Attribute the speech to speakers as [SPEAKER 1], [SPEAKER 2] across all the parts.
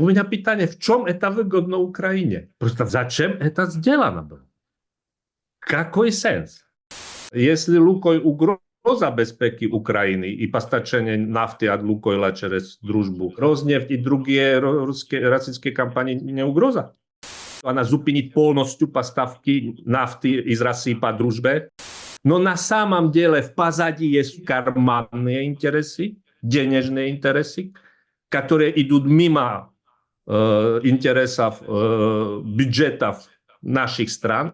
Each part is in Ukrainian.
[SPEAKER 1] у меня питание, в чем это выгодно Украине? Просто зачем это сделано было? Какой сенс? Если Лукой угроза безпеки Украины и постачание нафты от Лукойла через дружбу, Роснефть и другие русские, российские компании не угроза? Она зупинит полностью поставки нафты из России по дружбе. Но на самом деле в позади есть карманные интересы, денежные интересы, которые идут мимо э, интересов э, бюджетов наших стран.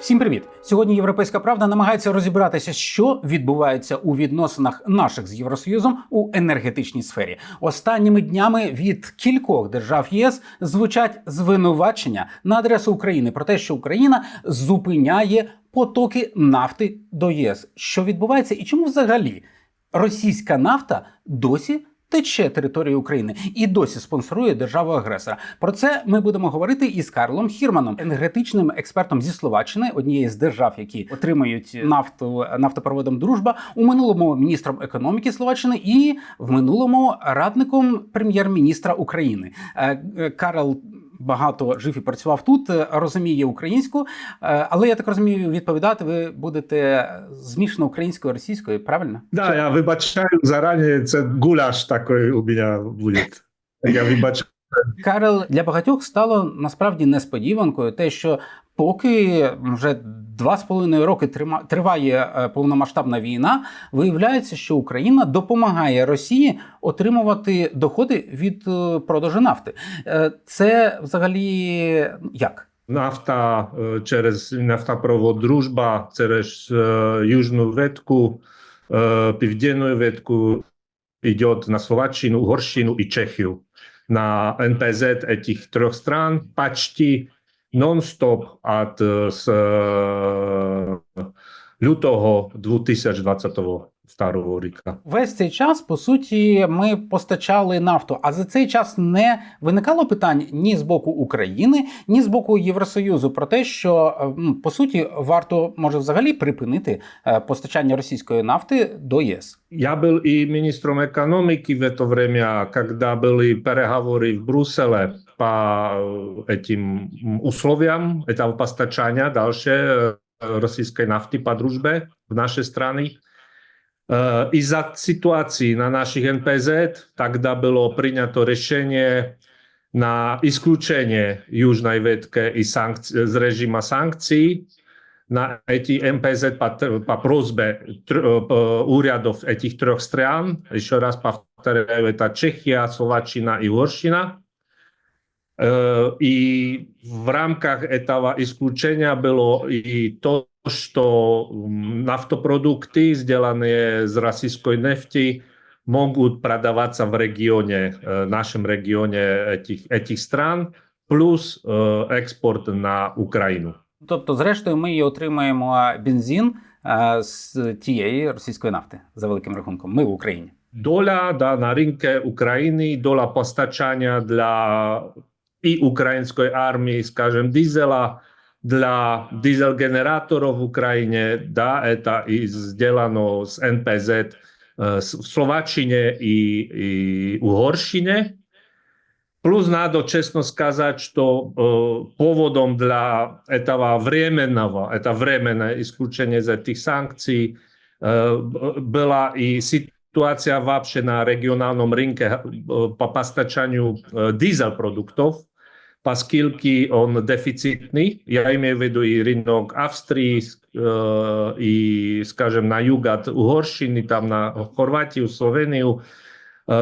[SPEAKER 2] Всім привіт! Сьогодні Європейська Правда намагається розібратися, що відбувається у відносинах наших з Євросоюзом у енергетичній сфері. Останніми днями від кількох держав ЄС звучать звинувачення на адресу України про те, що Україна зупиняє потоки нафти до ЄС. Що відбувається, і чому взагалі російська нафта досі тече територією України і досі спонсорує державу агресора. Про це ми будемо говорити із Карлом Хірманом, енергетичним експертом зі Словаччини, однієї з держав, які отримують нафту нафтопроводом Дружба, у минулому міністром економіки Словаччини і в минулому радником прем'єр-міністра України. Е, е, Карл багато жив і працював тут, е, розуміє українську, е, але я так розумію, відповідати ви будете змішано українською російською, правильно?
[SPEAKER 1] Да, я вибачаю зарані, це гуляш такий у мене буде. Я вибачаю.
[SPEAKER 2] Карел для багатьох стало насправді несподіванкою, те, що поки вже два з половиною роки триває е, повномасштабна війна, виявляється, що Україна допомагає Росії отримувати доходи від е, продажу нафти. Е, Це взагалі як?
[SPEAKER 1] Нафта через нафтопровод Дружба, через Южну ветку, Південну ветку йде на Словаччину, Угорщину і Чехію. На НПЗ этих трех стран почти нон-стоп от е, з е, лютого 2022 року.
[SPEAKER 2] Весь цей час, по суті, ми постачали нафту. А за цей час не виникало питань ні з боку України, ні з боку Євросоюзу про те, що е, м, по суті варто може взагалі припинити е, постачання російської нафти до ЄС.
[SPEAKER 1] Я был и министром экономики в это время, когда были переговоры в Брюсселе по э, этим м, условиям этого постачания дальше э, российской нафты по дружбе в нашей страны. Э, Из-за ситуации на наших НПЗ тогда было принято решение на исключение южной ветки и санкций, из режима санкций на эти МПЗ по, тр- по просьбе тр- э, э, урядов этих трех стран, еще раз повторяю, это Чехия, Словаччина и Угорщина. Э, И в рамках этого исключения было и то, что м, нафтопродукты, сделанные из российской нефти, могут продаваться в регионе, э, нашем регионе этих, этих стран, плюс э, экспорт на Украину.
[SPEAKER 2] Тобто, зрештою, ми і отримаємо бензин е, з тієї російської нафти за великим рахунком. Ми в Україні.
[SPEAKER 1] Доля да, на ринку України, доля постачання для і української армії, скажем, дизела, для дизель-генераторів в Україні, да, это і зроблено з НПЗ е, с- в Словаччині і, і Угорщині. Плюс надо честно сказать, что э, поводом для этого временного, это временное исключение из этих санкций э, б- была и ситуация вообще на региональном рынке э, по постачанию э, дизель-продуктов, поскольку он дефицитный. Я имею в виду и рынок Австрии, э, и, скажем, на юг от Угорщины, там на Хорватию, Словению, э,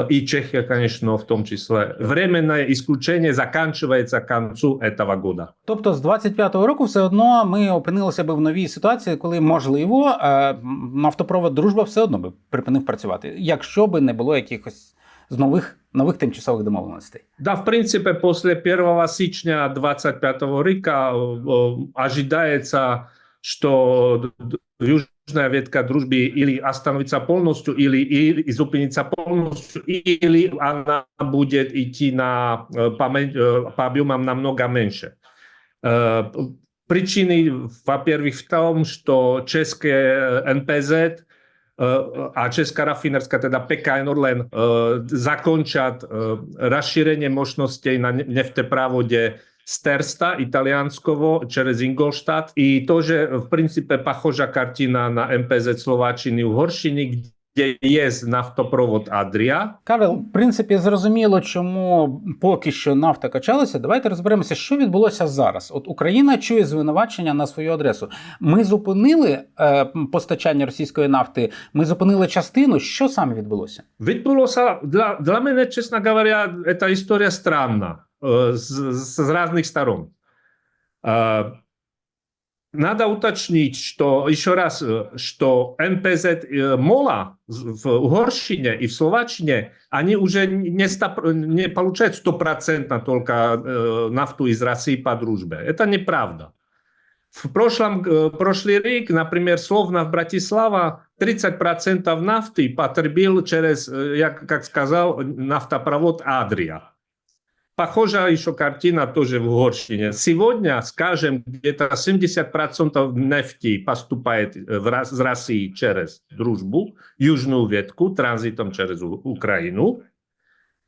[SPEAKER 1] и Чехия, конечно, в том числе. Временное исключение заканчивается к концу этого года.
[SPEAKER 2] Тобто, з 25-го року все одно ми опинилися би в новій ситуації, коли можливо е, м, нафтопровод дружба все одно би припинив працювати, якщо би не було якихось з нових нових тимчасових домовленостей.
[SPEAKER 1] Да, в принципе, после 1 січня 25 рока э, э, ожидается, что д- д- южная ветка дружбы или остановится полностью, или, или зупинится полностью, или она будет идти на, э, по, мен- э, по объемам намного меньше. Э, Причины, во-первых, в том, что чешские НПЗ a Česká rafinerská, teda PKN Orlen, e, zakončat e, rozšírenie možností na nefteprovode z Tersta, Italianskovo, čerez Ingolstadt i to, že v princípe pachoža kartina na MPZ Slováčiny u Horšiny, де є нафтопровод Адрія.
[SPEAKER 2] Карл, в принципі, зрозуміло, чому поки що нафта качалася. Давайте розберемося, що відбулося зараз. От Україна чує звинувачення на свою адресу. Ми зупинили е, постачання російської нафти. Ми зупинили частину. Що саме відбулося?
[SPEAKER 1] Відбулося для, для мене, чесно говоря, ця історія странна е, з, з, з різних сторон. Е, Надо уточнить, что еще раз, что НПЗ МОЛА в Угорщине и в Словаччине, они уже не, ста, не получают стопроцентно только нафту из России по дружбе. Это неправда. В прошлом, прошлый рік, например, Словна в Братислава 30% нафты потребил через, як, как сказал, нафтопровод Адрия. Похожая еще картина тоже в Горщине. Сегодня, скажем, где-то 70% нефти поступает в, из России через дружбу, южную ветку, транзитом через Украину.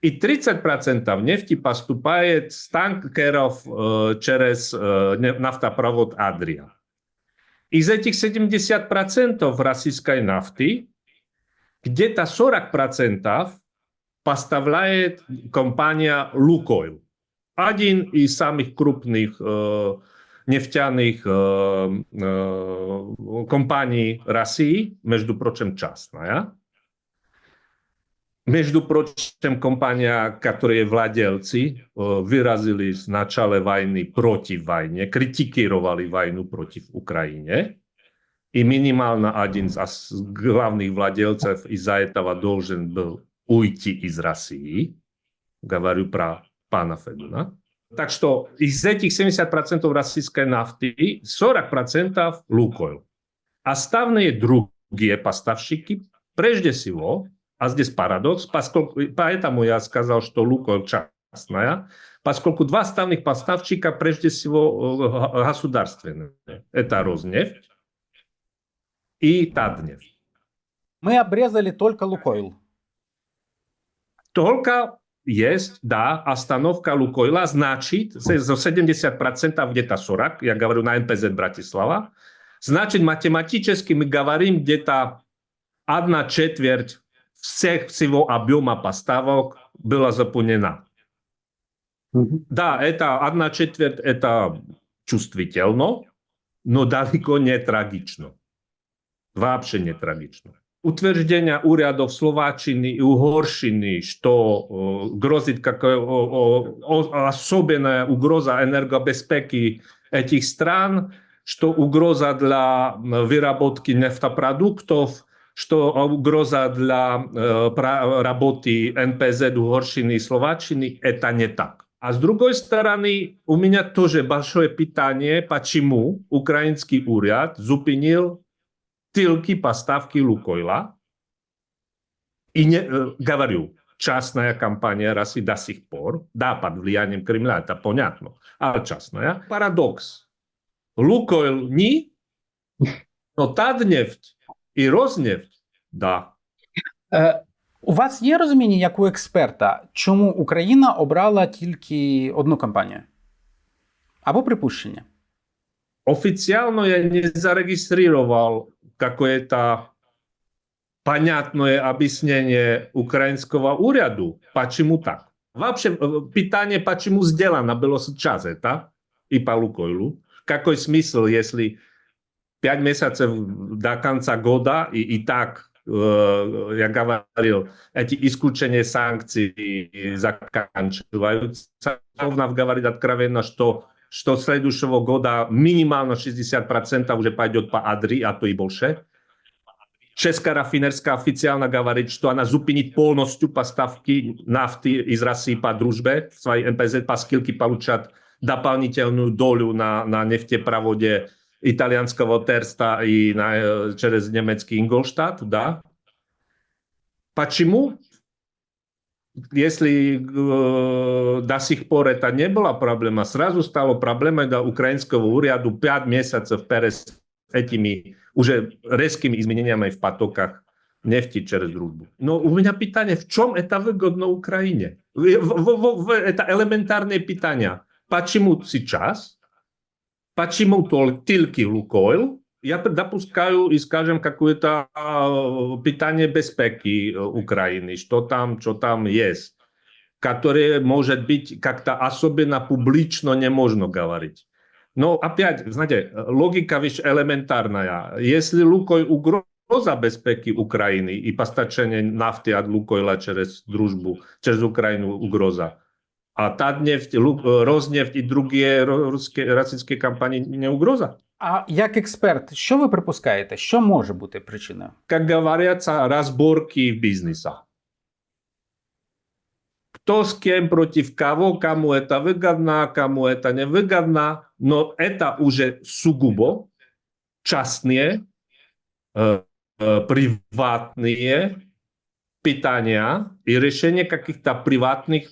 [SPEAKER 1] И 30% нефти поступает с танкеров э, через э, нафтопровод Адрия. Из этих 70% российской нафты где-то 40% поставляет компания «Лукойл». Один из самых крупных э, нефтяных э, э, компаний России, между прочим, частная. Между прочим, компания, которые владельцы выразились в начале войны против войны, критиковали войну против Украины. И минимально один из главных владельцев из-за этого должен был уйти из России. Говорю про пана Федуна. Так что из этих 70% российской нафты 40% Лукойл. Остальные другие поставщики, прежде всего, а здесь парадокс, поскольку, поэтому я сказал, что Лукойл частная, поскольку два основных поставщика, прежде всего, государственные. Это Роснефть и Татнефть.
[SPEAKER 2] Мы обрезали только Лукойл.
[SPEAKER 1] только есть, да, остановка Лукойла, значит, за 70%, где-то 40%, я говорю на МПЗ Братислава, значит, математически мы говорим где-то одна четверть всех всего объема поставок была заполнена. Mm-hmm. Да, это одна четверть, это чувствительно, но далеко не трагично. Вообще не трагично. утверждения урядов Словаччины и Угорщины, что грозит как особенная угроза энергобезпеки этих стран, что угроза для выработки нефтопродуктов, что угроза для работы НПЗ Угорщины и Словаччины, это не так. А с другой стороны, у меня тоже большое питание, почему украинский уряд зупинил тылки поставки Лукойла. И не, э, говорю, частная компания России до сих пор, да, под влиянием Кремля, это понятно, а частная. Парадокс. Лукойл не, но Татнефть и Роснефть, да.
[SPEAKER 2] Е, у вас є розуміння, як у експерта, чому Україна обрала тільки одну компанію? Або припущення?
[SPEAKER 1] Официально я не зарегистрировал какое-то понятное объяснение украинского уряду, почему так. Вообще, питание, почему сделано было сейчас это, и по Лукойлу. Какой смысл, если пять месяцев до конца года и, и так, э, я говорил, эти исключения санкций заканчиваются. Совнов говорит откровенно, что что следующего года минимально 60% уже пойдет по Адри, а то и больше. Česká rafinerská oficiálna говорит, что она зупинит полностью поставки нафты из России по дружбе. Свои МПЗ поскольку получат дополнительную долю на, на нефтепроводе итальянского Терста и на, через немецкий Ингolstadt, да. Почему? если э, до сих пор это не была проблема, сразу стало проблемой для украинского уряду 5 месяцев перед этими уже резкими изменениями в потоках нефти через дружбу. Но у меня питание, в чем это выгодно Украине? В, в, в, в, это элементарные питания. Почему сейчас? Почему только Лукойл? Я допускаю и, скажем, какое-то э, питание безпеки Украины, что там, что там есть, которое может быть как-то особенно публично не можно говорить. Но опять, знаете, логика вещь элементарная. Если Лукойл угроза безпеки Украины и постачание нафты от Лукойла через дружбу, через Украину угроза, а Татнефть, Роснефть і другі російські, російські компанії не угроза?
[SPEAKER 2] А як експерт, що ви припускаєте? Що може бути причиною?
[SPEAKER 1] Как говорятся, разборки в бизнесах. Кто с кем против кого, кому это выгодно, кому это невыгодно, но это уже сугубо частные, э, э, приватные питания и решение каких-то приватных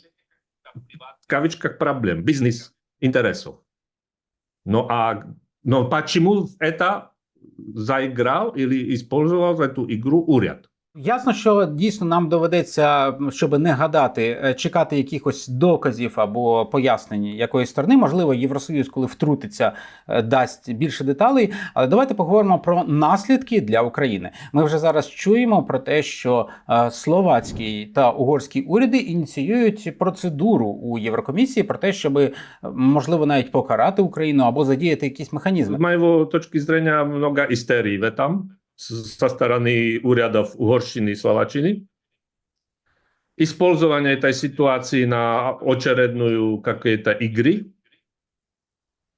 [SPEAKER 1] в кавычках проблем, бизнес интересов. Ну а но почему это заиграл или использовал эту игру уряд?
[SPEAKER 2] Ясно, що дійсно нам доведеться, щоб не гадати, е, чекати якихось доказів або пояснень якоїсь сторони. Можливо, Євросоюз, коли втрутиться, е, дасть більше деталей. Але давайте поговоримо про наслідки для України. Ми вже зараз чуємо про те, що е, словацький та угорський уряди ініціюють процедуру у Єврокомісії про те, щоб можливо навіть покарати Україну або задіяти якісь механізми.
[SPEAKER 1] З моєї точки зору, много істерії в этом zastaraných úradov uhorčiny, slovačiny. I spolzovanie tej situácii na očerednú to igry.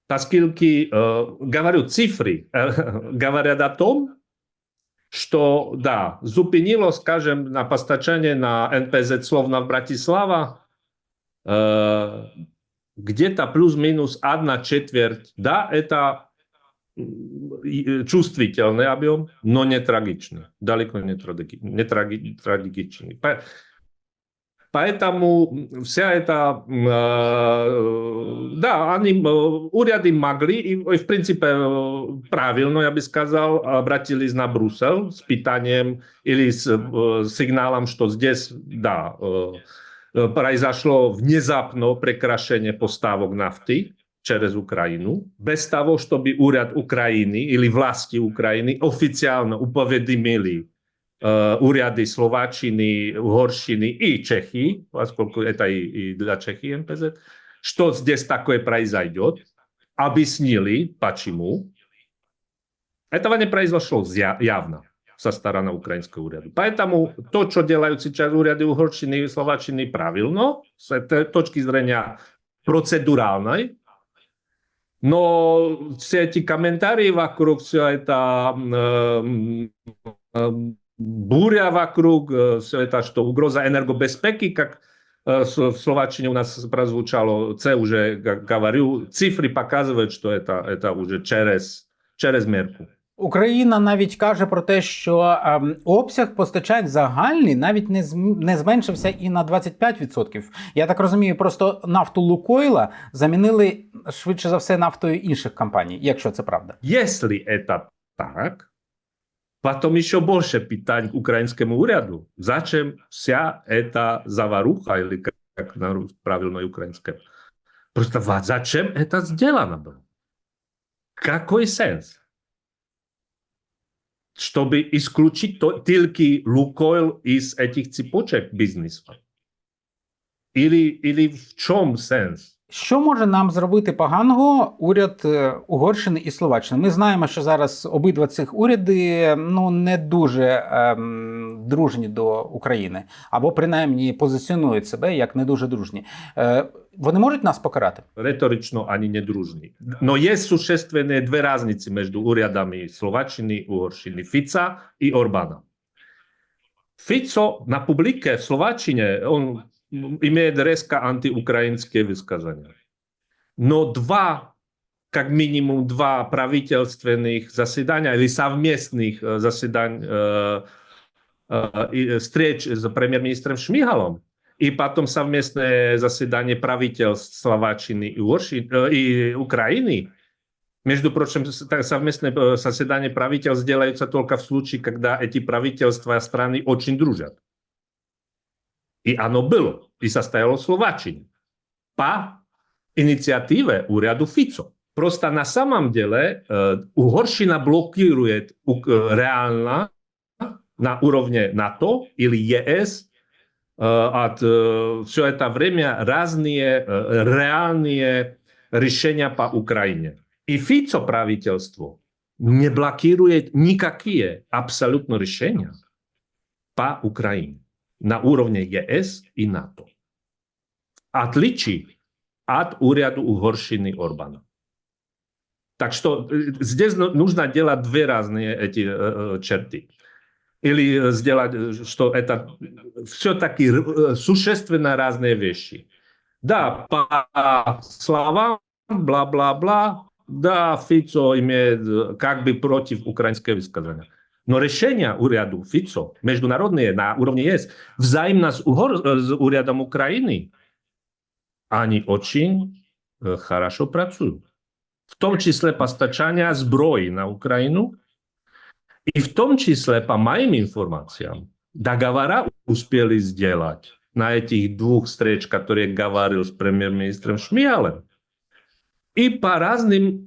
[SPEAKER 1] Tá skilky e, uh, gavajú cifry, e, gavaria o tom, što da, zupinilo, skažem, na pastačenje na NPZ Slovna Bratislava, uh, gdje ta plus minus adna četvrt, da, eta чувствительный объем, но не трагичный, далеко не, траги, не траги, трагичный. Поэтому вся эта, э, да, они, уряды могли, и в принципе правильно, я бы сказал, обратились на Брюссел с питанием или с сигналом, что здесь, да, произошло внезапно прекращение поставок нафты, через Ukrajinu, bez toho, že by úrad Ukrajiny ili vlasti Ukrajiny oficiálne upovedimili uh, úrady Slováčiny, Uhoršiny i Čechy, поскольку это и, и для Чехии МПЗ, что здесь такое произойдет, объяснили, почему. Этого не произошло явно со стороны украинского уряда. Поэтому то, что делают сейчас уряды Uhoršiny и Slováčiny, правильно, с точки зрения процедуральной, Но все эти комментарии вокруг, все это э, э, буря вокруг, все это, что угроза энергобезпеки, как э, в Словаччине у нас прозвучало, це уже, как говорю, цифры показывают, что это, это уже через, через мерку.
[SPEAKER 2] Україна навіть каже про те, що ем, обсяг постачань загальний навіть не не зменшився і на 25%. Я так розумію, просто нафту Лукойла замінили швидше за все нафтою інших компаній, якщо це правда.
[SPEAKER 1] Якщо це так, потім ще більше питань українському уряду. Зачем вся ця заваруха, або як правильно українське? Просто зачем це зроблено було? Какой сенс? чтобы исключить то, только Лукойл из этих цепочек бизнеса? Или, или в чем сенс?
[SPEAKER 2] Що може нам зробити поганого уряд е, Угорщини і Словаччини? Ми знаємо, що зараз обидва цих уряди ну не дуже ем, дружні до України, або принаймні позиціонують себе як не дуже дружні. Е, Вони можуть нас покарати?
[SPEAKER 1] Риторично ані не дружні. Но є существенні дві різниці між урядами Словаччини і Угорщини Фіца і Орбана. Фіцо на публіке в Словаччині, он имеет резко антиукраинские высказания. Но два, как минимум два правительственных заседания или совместных заседаний, э, э, встреч с премьер-министром Шмигалом и потом совместное заседание правительств Словаччины и, Урши, э, и Украины, Между прочим, с- так, совместное э, заседание правительств делается только в случае, когда эти правительства страны очень дружат. И оно было, и состоялось в Словаччине. По инициативе уряду Фицо. Просто на самом деле э, Угорщина блокирует у- э, реально на уровне НАТО или ЕС э, от э, все это время разные э, реальные решения по Украине. И Фицо правительство не блокирует никакие абсолютно решения по Украине на уровне ЕС и НАТО. Отличие от уряду Угорщины Орбана. Так что э, здесь ну- нужно делать две разные эти э, э, черты. Или э, сделать, э, что это все-таки э, существенно разные вещи. Да, по словам, бла-бла-бла, да, Фицо имеет э, как бы против украинского высказывания. Но решение уряду Фицо, международные на уровне ЕС, взаимно с, Угор, э, с урядом Украины, они очень э, хорошо працюють. В том числе постачання зброї на Україну, и в том числе, по моим информациям, договора успели сделать на этих двух встреч, которые говорил с премьер-министром Шмиалем, и по разным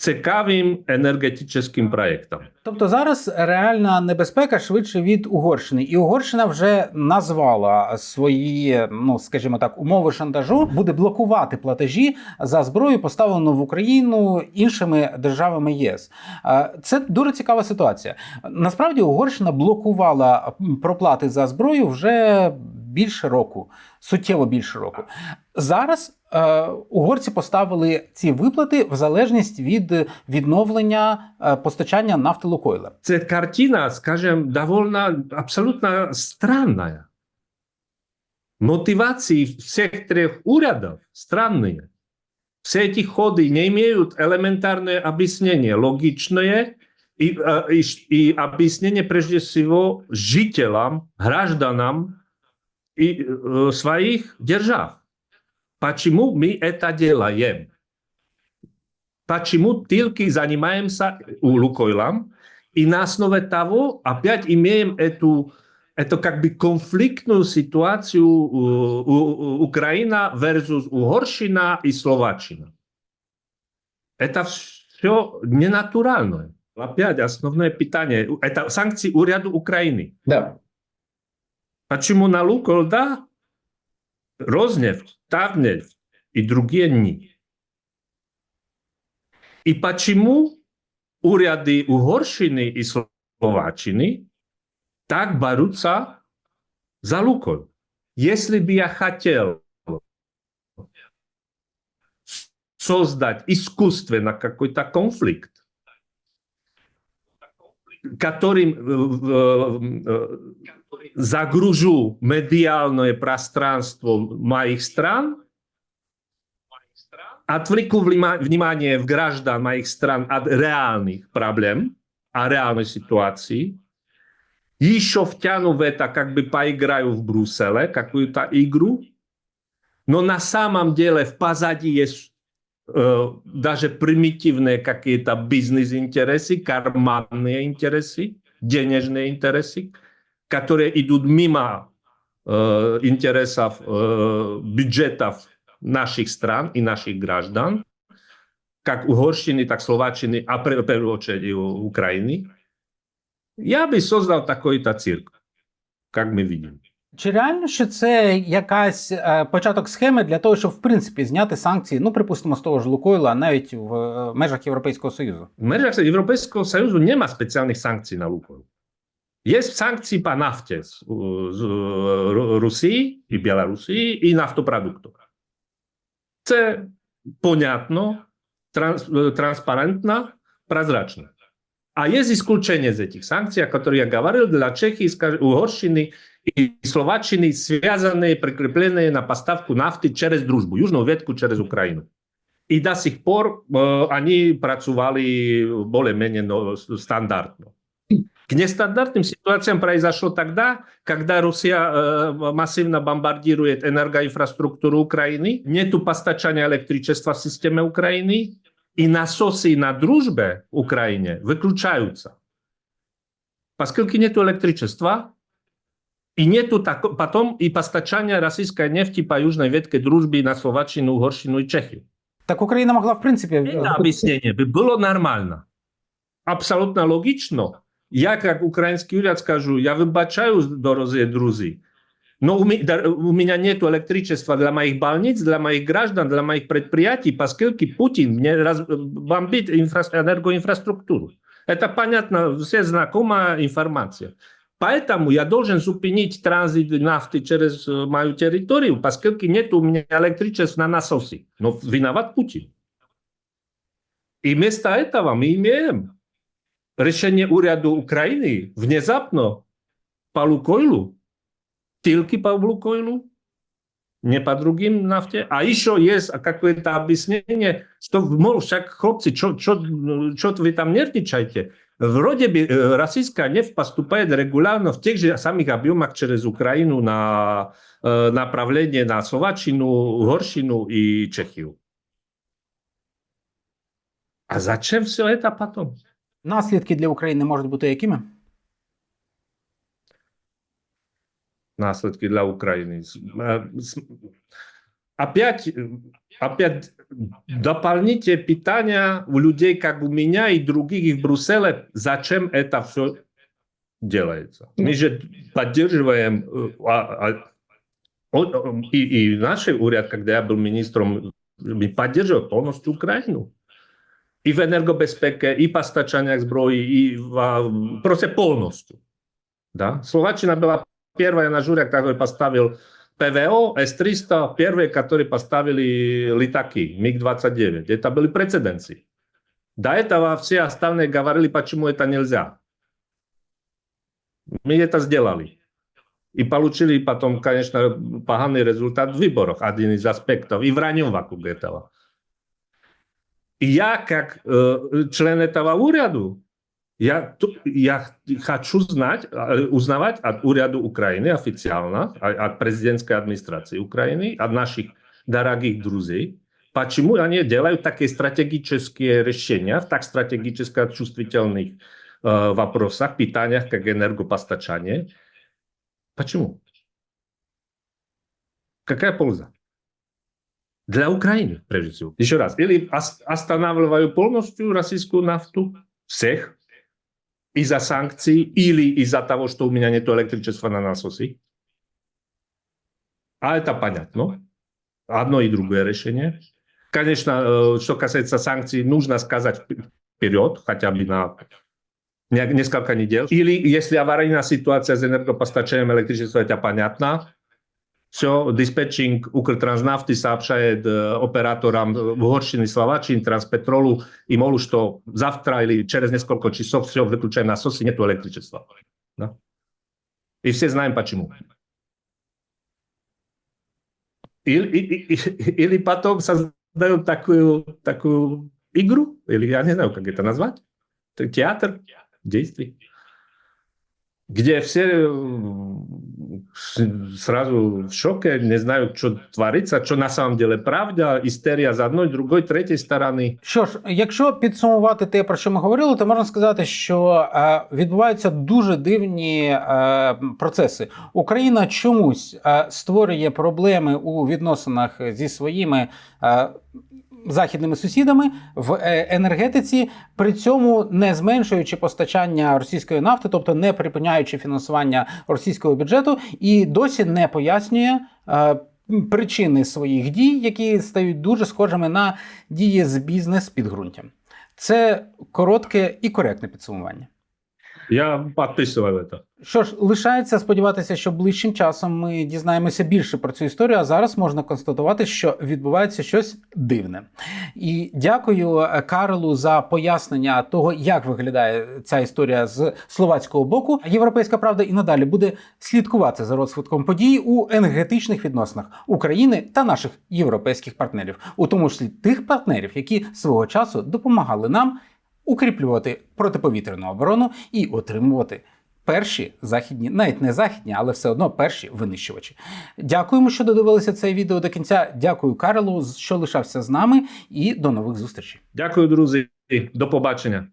[SPEAKER 1] Цікавим енергетичним проектам.
[SPEAKER 2] Тобто зараз реальна небезпека швидше від Угорщини, і Угорщина вже назвала свої, ну скажімо так, умови шантажу, буде блокувати платежі за зброю, поставлену в Україну іншими державами ЄС. Це дуже цікава ситуація. Насправді Угорщина блокувала проплати за зброю вже більше року, суттєво більше року. Зараз е, угорці поставили ці виплати в залежність від відновлення е, постачання нафти Лукойла.
[SPEAKER 1] Це картина, скажем, довольно абсолютно странная. Мотивации всех трех урядов странные. Все эти ходы не имеют элементарное объяснение, логичное и, э, и, ш- и объяснение прежде всего жителям, гражданам и, э, своих держав. Почему мы это делаем? Почему только занимаемся Лукойлом и на основе того опять имеем эту, эту как бы конфликтную ситуацию э, у- у- Украина versus Угорщина и Словаччина. Это все ненатурально. Опять основное питание. Это санкции уряду Украины.
[SPEAKER 2] Да.
[SPEAKER 1] Почему на Лукойл да, Роснефть, Тавнефть и другие не? И почему уряды Угорщины и Словаччины так борются за Лукойл? Если бы я хотел создать искусственно какой-то конфликт, которым э, э, загружу медиальное пространство моих стран, отвлеку влима- внимание в граждан моих стран от реальных проблем, о реальной ситуации, еще втяну в это, как бы поиграю в Брюсселе, какую-то игру, но на самом деле в позади есть э, даже примитивные какие-то бизнес-интересы, карманные интересы, денежные интересы, которые идут мимо э, интересов э, бюджетов наших стран и наших граждан, как Угорщины, так Словаччины, а в первую очередь и у Украины, я бы создал такой-то цирк, как мы видим.
[SPEAKER 2] Чи реально, що це якась е, початок схеми для того, щоб в принципі зняти санкції, ну припустимо, з того ж Лукойла, навіть в е, межах Європейського Союзу?
[SPEAKER 1] W межах Союза nie ma specjalnych sankcji na Lukoil. Jest sankcji po nafcie z, z Ru- Rosji i Białorusi i naftoproduktów. Це понятно, транс, транспарентно, прозрачно. А есть исключение из этих санкций, о которых я говорил, для Чехии, скажем, Угорщины и Словаччины, связанные, прикрепленные на поставку нафты через дружбу, южную ветку через Украину. И до сих пор э, они працювали более-менее но, стандартно. К нестандартным ситуациям произошло тогда, когда Россия э, массивно бомбардирует энергоинфраструктуру Украины, нету постачания электричества в системе Украины, и насосы на дружбе в Украине выключаются. Поскольку нет электричества, и нету так, потом и постачания российской нефти по южной ветке дружбы на Словаччину, Угорщину и Чехию.
[SPEAKER 2] Так Україна могла в принципі
[SPEAKER 1] Это объяснение бы было нормально. Абсолютно логично. Я, как украинский уряд, скажу, я выбачаю, дорогие друзья, но у да, у меня нет электричества для моих больниц, для моих граждан, для моих предприятий, поскольку Путин мне раз, бомбит инфра, энергоинфраструктуру. Это понятно, все знакомая информация. Поэтому я должен зупинить транзит нафты через э, мою территорию, поскольку нет у меня электричества на насосы. Но виноват Путин. И вместо этого мы имеем решение уряду Украины внезапно по Лукойлу, только по Лукойлу, не по другим нафте. А еще есть какое-то объяснение, что, мол, всяк, хлопцы, что вы там нервничаете? Вроде бы э, российская нефть поступает регулярно в тех же самых объемах через Украину на э, направление на Словаччину, Угорщину и Чехию. А зачем все это потом?
[SPEAKER 2] наслідки для України можуть бути якими?
[SPEAKER 1] Наследки для Украины. С- э, Опять, э, опять дополните питание у людей, как у меня и других и в Брюсселе, зачем это все делается. Мы же поддерживаем э, а- а- и, и наш уряд, когда я был министром, мы поддерживаем полностью Украину. И в энергобезпеке, и постачаниях зброї, и в, а, просто полностью. Да? Словаччина была первая на жюри, который поставил ПВО, С-300, первые, которые поставили летаки, МиГ-29. Это были прецеденции. До этого все остальные говорили, почему это нельзя. Мы это сделали. И получили потом, конечно, поганый результат в выборах, один из аспектов, и враньем вокруг этого. И я, как э, член этого уряду, я, ту- я хочу знать, э, узнавать от уряда Украины официально, а- от президентской администрации Украины, от наших дорогих друзей, почему они делают такие стратегические решения в так стратегически чувствительных э, вопросах, питаниях, как энергопостачание. Почему? Какая польза? Для Украины, прежде всего. Еще раз. Или ос- останавливаю полностью российскую нафту, всех, из-за санкций или из-за того, что у меня нет электричества на насосы. А это понятно. Одно и другое решение. Конечно, э, что касается санкций, нужно сказать вперед, хотя бы на не- несколько недель. Или если аварийная ситуация с энергопостачанием электричества, это понятно. Все, диспетчинг Укртранснафты сообщает э, операторам в Угорщине, Словаччине, Транспетролу и Молу, что завтра или через несколько часов все выключаем насосы, нет электричества. Да? И все знаем почему. Или, и- и- или потом создают такую, такую игру, или я не знаю, как это назвать, Т- театр действий, где все э, с- сразу в шоке, не знают, что творится, что на самом деле правда, истерия с одной, другой, третьей стороны.
[SPEAKER 2] Що ж, якщо підсумувати те, про що ми говорили, то можна сказати, що е, відбуваються дуже дивні е, процеси. Україна чомусь е, створює проблеми у відносинах зі своїми. Е, Західними сусідами в е, енергетиці, при цьому не зменшуючи постачання російської нафти, тобто не припиняючи фінансування російського бюджету, і досі не пояснює е, причини своїх дій, які стають дуже схожими на дії з бізнес підґрунтям. Це коротке і коректне підсумування.
[SPEAKER 1] Я подписываю это.
[SPEAKER 2] Що ж, лишається сподіватися, що ближчим часом ми дізнаємося більше про цю історію. А зараз можна констатувати, що відбувається щось дивне. І дякую е, Карлу за пояснення того, як виглядає ця історія з словацького боку. Європейська правда і надалі буде слідкувати за розвитком подій у енергетичних відносинах України та наших європейських партнерів, у тому числі тих партнерів, які свого часу допомагали нам укріплювати протиповітряну оборону і отримувати перші західні, навіть не західні, але все одно перші винищувачі. Дякуємо, що додивилися це відео до кінця. Дякую Карлу, що лишався з нами, і до нових зустрічей.
[SPEAKER 1] Дякую, друзі. До побачення.